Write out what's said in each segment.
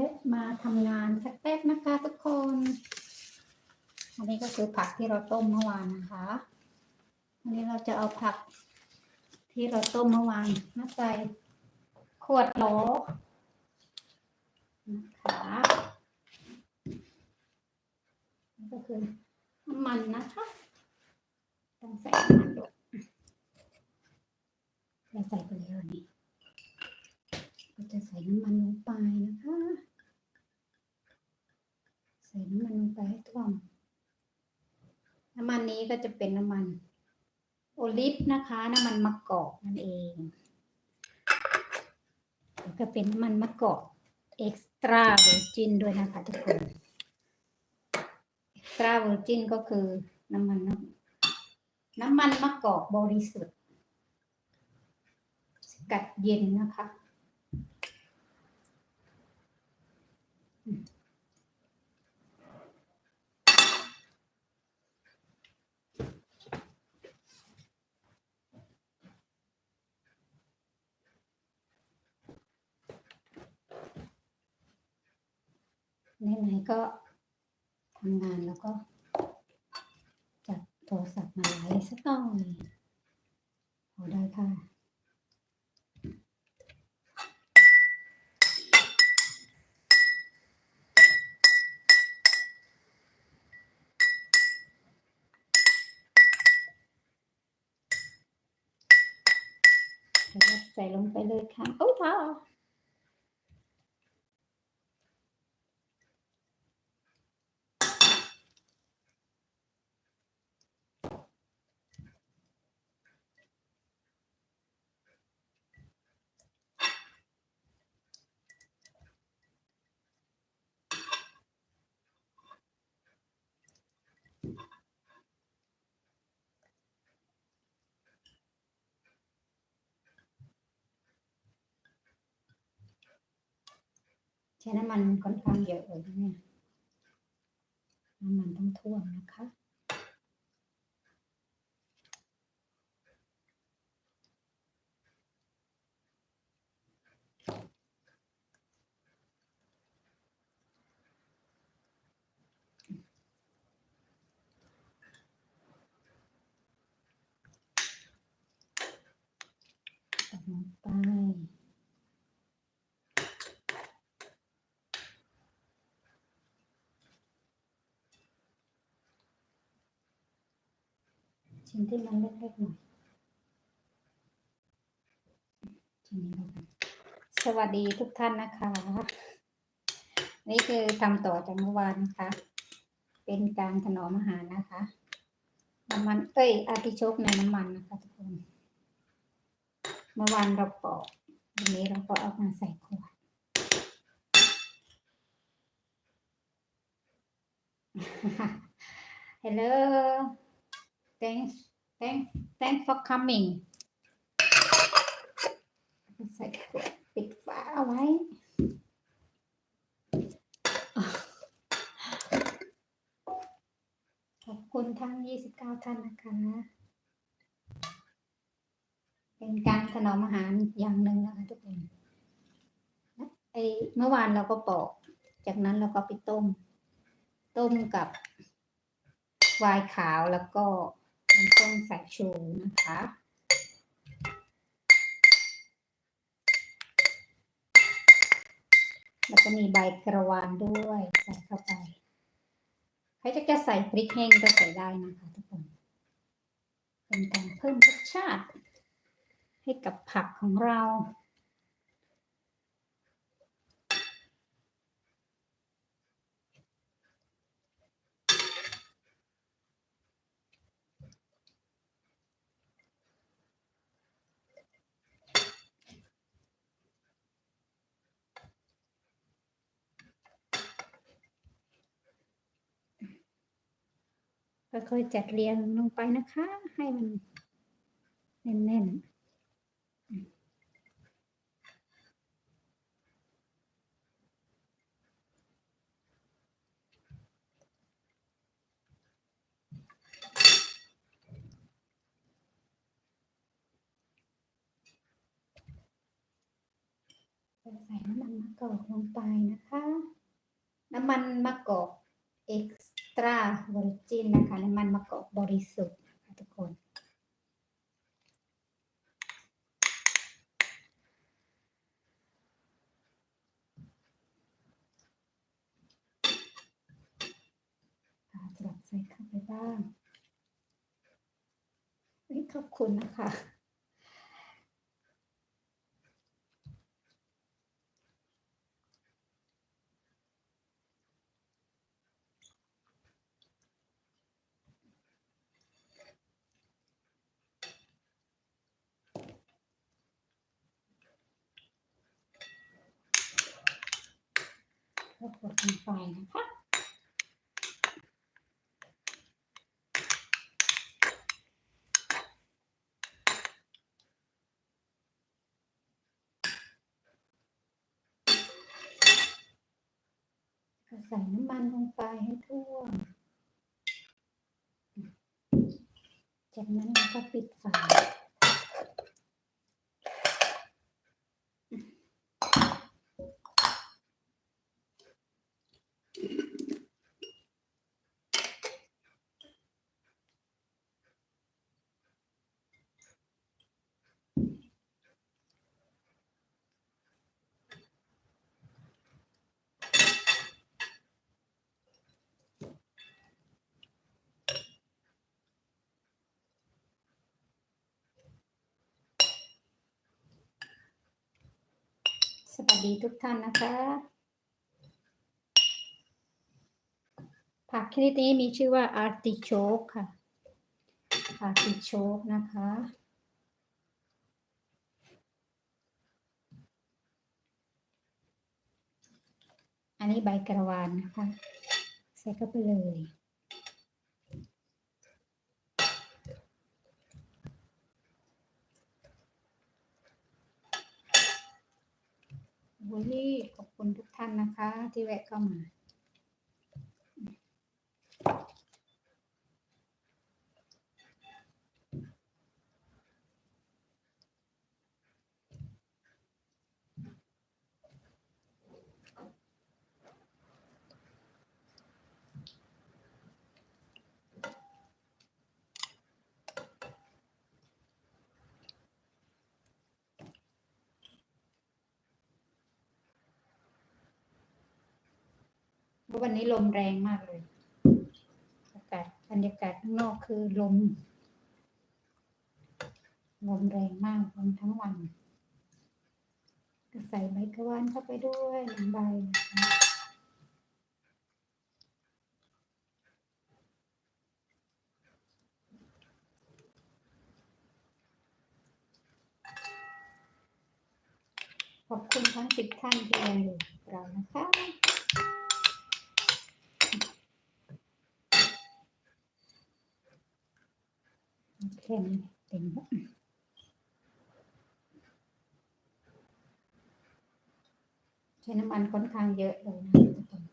เละมาทำงานสักแป๊บนะคะทุกคน อันนี้ก็คือผักที่เราต้มเมื่อวานนะคะอันนี้เราจะเอาผักที่เราต้มเมื่อวานมาใส่ขวดโหลนะคะนี่ก็คือน้ำมันนะคะต้องใส่น้ำมันด้วยเราใส่ไปแล้วนี่ก็จะใส่น้ำมันลงไปนะคะ ใส่น้ำมันลงไปให้ท่วม น้ำมันนี้ก็จะเป็นน้ำมัน โอลิฟนะคะ น้ำมันมะกอกนั่นเองแล้วก็เป็นน้ำมันมะกอกเอ็กซ์ตร้าเวอร์จินด้วยนะคะทุกคนเอ็กซ์ตร้าเวอร์จินก็คือน้ำมันน้ำน้ำมันมะกอกบริสุทธิ์ สกัดเย็นนะคะ ไหนๆก็ทำงานแล้วก็จับโทรศัพท์มาไลฟ์สักหน่อยพอได้ค่ะใส่ลงไปเลยค่ะ โอ้ยท้า ใช้น้ำมันค่อนข้างเยอะเลยเนี่ยน้ำมันต้องท่วมนะคะตักลงไป ชิ้นที่มันเล็กๆหน่อยชิ้นนี้แล้วกันสวัสดีทุกท่านนะคะ นี่คือทำต่อจากเมื่อวานนะคะ เป็นการถนอมอาหารนะคะน้ำมันเอ้ยอาติโชกในน้ำมันนะคะทุกคนเมื่อวานเราปอกวันนี้เราก็เอามาใส่ขวด Hello thanks thanks thanks for coming ใส่ขวดปิดฝาเอาไว้ ขอบคุณทั้ง 29 ท่านนะคะเป็นการถนอมอาหารอย่างหนึ่งนะคะทุกคนไอเมื่อวานเราก็ปอก จากนั้นเราก็ไปต้ม ต้มกับวน์ขาวแล้วก็ น้ำส้มสายชูนะคะ แล้วก็มีใบกระวานด้วยใส่เข้าไป ใครจะจะใส่พริกแห้งก็ใส่ได้นะคะทุกคน เป็นการเพิ่มรสชาติ ให้กับผักของเรา ค่อยๆจัดเรียงลงไปนะคะ ให้มันแน่นจะใส่น้ำมันมะกอกลงไปนะคะ น้ำมันมะกอกเอ็กซ์ ตราเวอร์จินนะคะน้ำมันมะกอกบริสุทธิ์ค่ะทุกคนสลับใส่เข้าไปบ้างขอบคุณนะคะ ก็กดลงไปนะคะ ก็ ใส่น้ำมันลงไปให้ทั่วจากนั้นเราก็ปิดฝา วัสดีทุกท่านนะคะ ผักชนิดนี้มีชื่อว่าอาร์ติโชกค่ะ อาร์ติโชกนะคะ อันนี้ใบกระวานนะคะ ใส่เข้าไปเลย วันนี้ขอบคุณทุกท่านนะคะ ที่แวะเข้ามา วันนี้ลมแรงมากเลย อากาศบรรยากาศข้างนอกคือลม ลมแรงมากลมทั้งวันก็ใส่ใบกระวานเข้าไปด้วยหนึ่งใบขอบคุณทั้งสิบท่านที่ยังอยู่กับเรานะคะ เค่นี้เต็มแล้วใช้น้ำมันค่อนข้างเยอะเลยนะทุกคน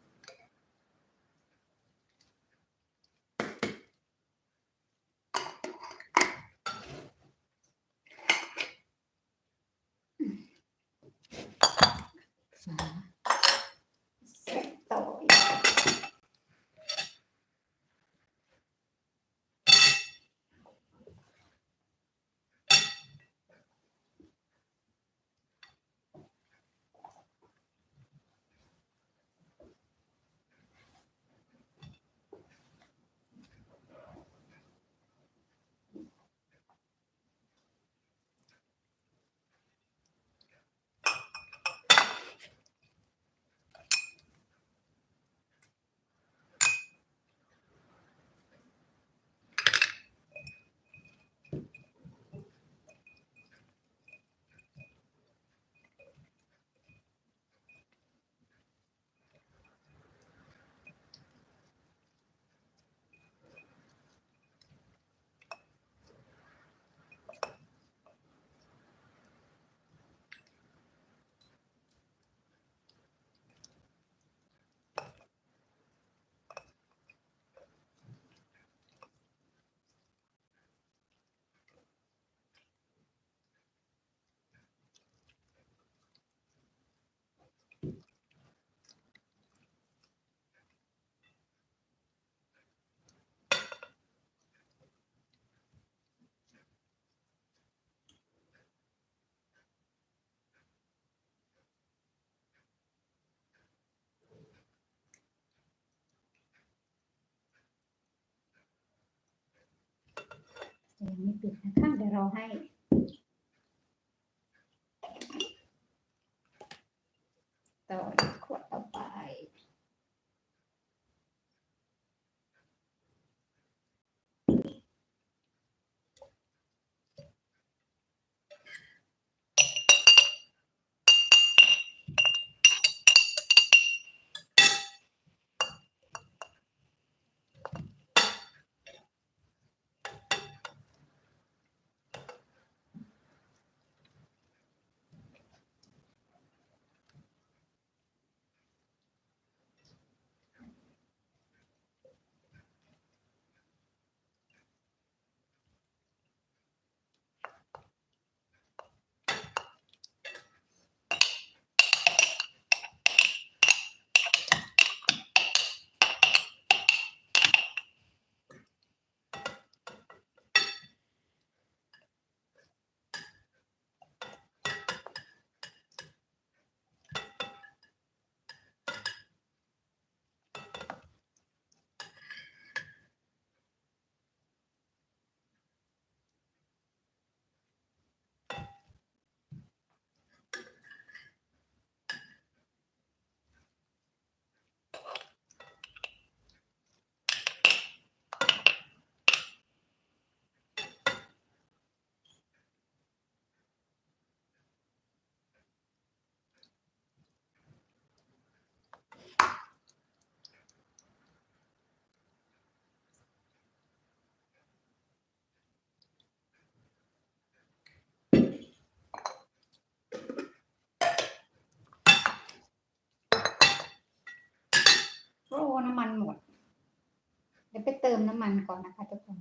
จะยังไม่ปิดนะคะ เดี๋ยวเราให้ ไปเติมน้ำมันก่อนนะคะทุกคน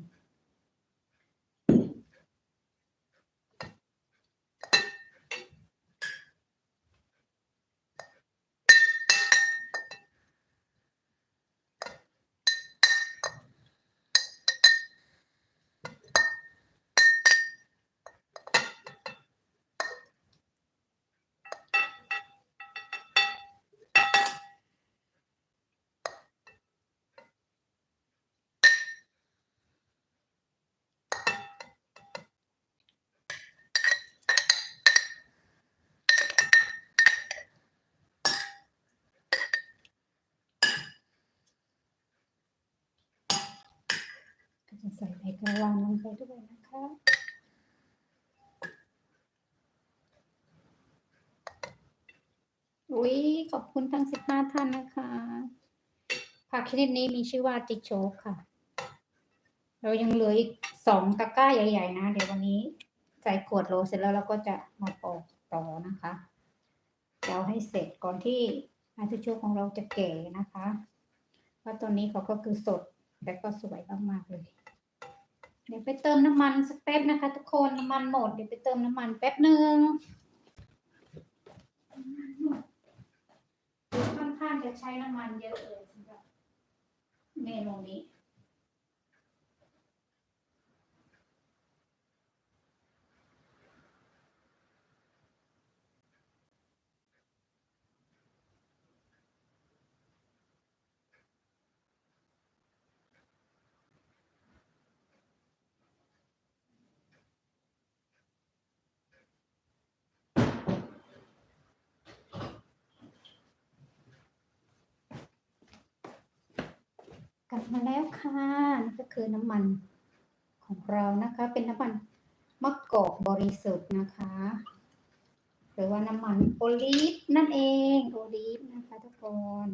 ใส่ใบกระวางลงไปด้วยนะคะอุ้ยขอบคุณทั้งสิบห้าท่านนะคะ ผักชนิดนี้มีชื่อว่าจิโชกค่ะ เรายังเหลืออีกสองตะกร้าใหญ่ ๆ นะ เดี๋ยววันนี้ใส่ขวดโลเสร็จแล้วเราก็จะมาปอกต่อนะคะเราให้เสร็จก่อนที่อาจิโชกของเราจะแก่นะคะ เพราะตัวนี้เขาก็คือสดและก็สวยมากๆเลย เดี๋ยวไปเติมน้ำมันสักแป๊บนะคะ ทุกคนน้ำมันหมดเดี๋ยวไปเติมน้ำมันแป๊บหนึ่งค่อนข้างจะใช้น้ำมันเยอะเลยสำหรับเมนูนี้ กลับมาแล้วค่ะนี่ก็คือน้ำมันของเรานะคะ เป็นน้ำมันมะกอกบริสุทธิ์นะคะ หรือว่าน้ำมันโอลีฟนั่นเองโอลีฟนะคะทุกคน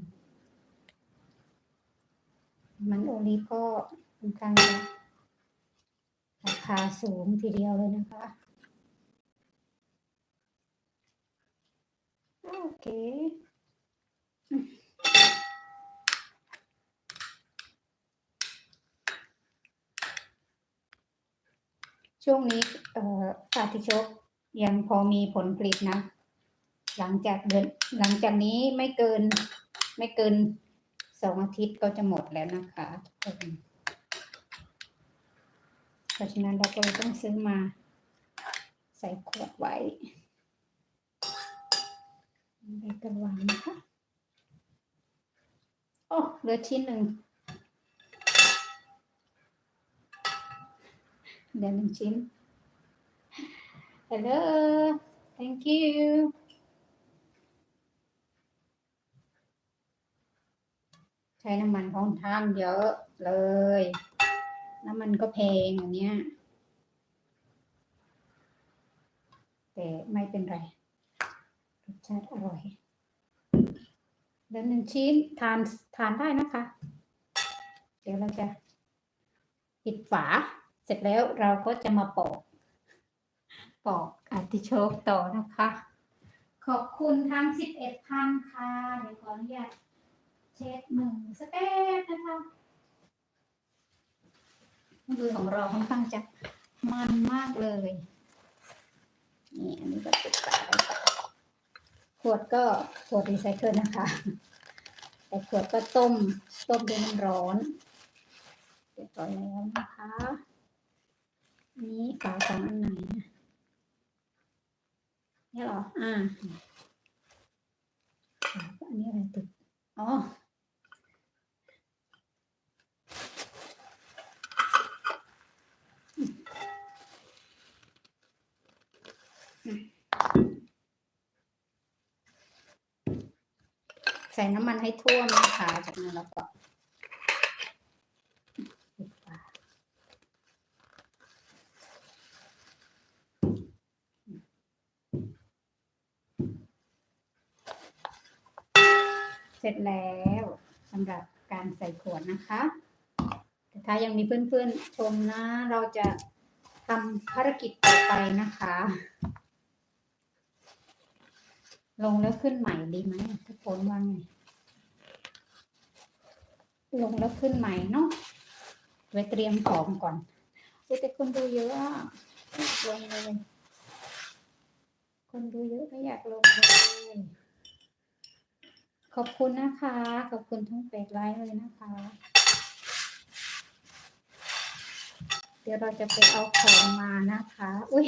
น้ำมันโอลีฟก็ค่อนข้างราคาสูงทีเดียวเลยนะคะโอเค ช่วงนี้สาธิโชคยังพอมีผลผลิตนะ หลังจากเดือนหลังจากนี้ไม่เกินไม่เกินสองอาทิตย์ก็จะหมดแล้วนะคะทุกคนเพราะฉะนั้นเราก็ต้องซื้อมาใส่ขวดไว้ใบกระวางนะคะ โอ้เหลือชิ้นหนึ่ง เดี๋ยวหนึ่งชิ้น Hello thank you ใช้น้ำมันของทานเยอะเลย น้ำมันก็แพงอันเนี้ย แต่ไม่เป็นไร รสชาติอร่อยเดี๋ยวหนึ่งชิ้นทานทานได้นะคะ เดี๋ยวเราจะปิดฝา เสร็จแล้วเราก็จะมาปอก ปอกอาร์ติโชกต่อนะคะ ขอบคุณทั้งสิบเอ็ดพันค่ะเดี๋ยวขออนุญาตเช็ดมือสเต็ปนะคะมือของเราค่อนข้างจะมันมากเลย นี่อันนี้ก็ปิดฝาไว้ก่อนขวดก็ขวดรีไซเคิลนะคะ แต่ขวดก็ต้ม ต้มด้วยน้ำร้อนเรียบร้อยแล้วนะคะอั นนี้ฝาของอันไหนนะเนี่ยเหรอ อ่าฝาอันนี้อะไรติดอ๋อใส่น้ำมันให้ท่วมนะคะ จากนั้นเราก็ปิดฝา เสร็จแล้วสำหรับการใส่ขวดนะคะแต่ถ้ายังมีเพื่อนๆชมนะ เราจะทำภารกิจต่อไปนะคะ ลงแล้วขึ้นใหม่ดีไหมทุกคนว่าไงลงแล้วขึ้นใหม่เนาะไว้เตรียมของก่อนแต่คนดูเยอะลงเลยคนดูเยอะไม่อยากลงเลย ขอบคุณนะคะ ขอบคุณทั้งแปดไลน์เลยนะคะ เดี๋ยวเราจะไปเอาของมานะคะ อุ้ย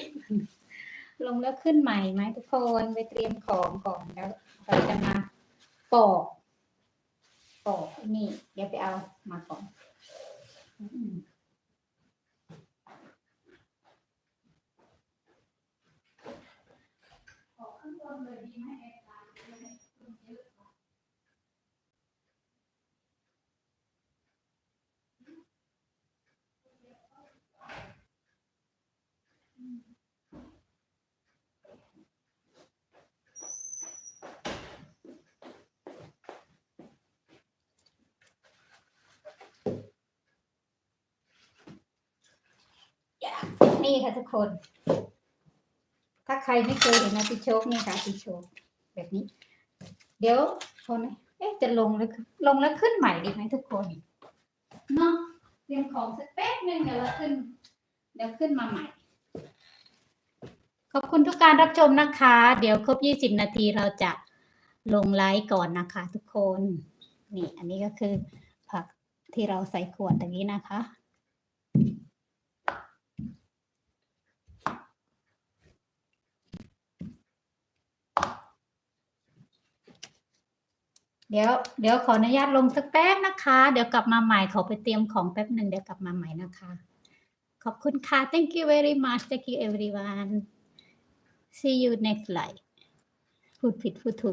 ลงแล้วขึ้นใหม่ไหมทุกคนไปเตรียมของก่อนแล้วเราจะมาปอกปอกนี่ เดี๋ยวไปเอามาก่อนอืมปอกข้างบนเลยดีไหมแอร์ตามจะได้คนเยอะกว่า นี่ค่ะทุกคน ถ้าใครไม่เคยเห็นอาติโชกนี่ค่ะอาติโชกแบบนี้ เดี๋ยวคนเอ๊ะจะลงแล้วลงแล้วขึ้นใหม่ดีไหมทุกคนเนาะเตรียมของสักแป๊บนึงเดี๋ยวเราขึ้น เดี๋ยวขึ้นมาใหม่ ขอบคุณทุกการรับชมนะคะ เดี๋ยวครบ20นาทีเราจะลงไลฟ์ก่อนนะคะ ทุกคน นี่อันนี้ก็คือผักที่เราใส่ขวดอย่างนี้นะคะ เดี๋ยวเดี๋ยวขออนุญาตลงสักแป๊บนะคะ เดี๋ยวกลับมาใหม่ขอไปเตรียมของแป๊บหนึ่งเดี๋ยวกลับมาใหม่นะคะ ขอบคุณค่ะ thank you very much thank you everyone see you next live พูดผิดพูดถูก